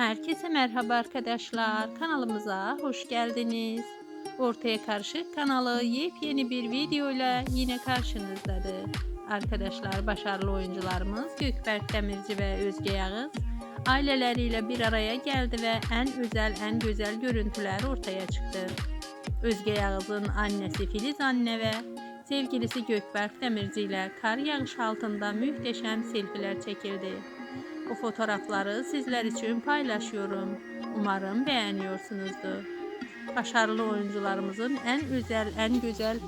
Herkese merhaba arkadaşlar. Kanalımıza hoş geldiniz. Ortaya Karışık kanalı yepyeni bir videoyla yine karşınızdadır. Arkadaşlar başarılı oyuncularımız Gökberk Demirci ve Özge Yağız aileleriyle bir araya geldi ve en özel en güzel görüntüler ortaya çıktı. Özge Yağız'ın annesi Filiz anne ve sevgilisi Gökberk Demirci ile kar yağış altında muhteşem selfiler çekildi. Bu fotoğrafları sizler için paylaşıyorum. Umarım beğeniyorsunuzdur. Başarılı oyuncularımızın en özel, en güzel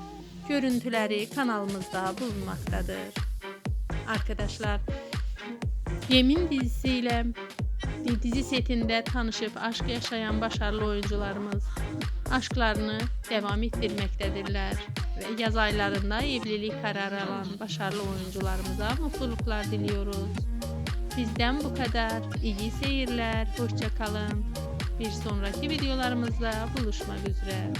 görüntüleri kanalımızda bulunmaktadır. Arkadaşlar, Yemin dizisiyle dizi setinde tanışıp aşk yaşayan başarılı oyuncularımız aşklarını devam ettirmektedirler ve yaz aylarında evlilik kararı alan başarılı oyuncularımıza mutluluklar diliyoruz. Bizden bu kadar. İyi seyirler. Hoşça kalın. Bir sonraki videolarımızda buluşmak üzere.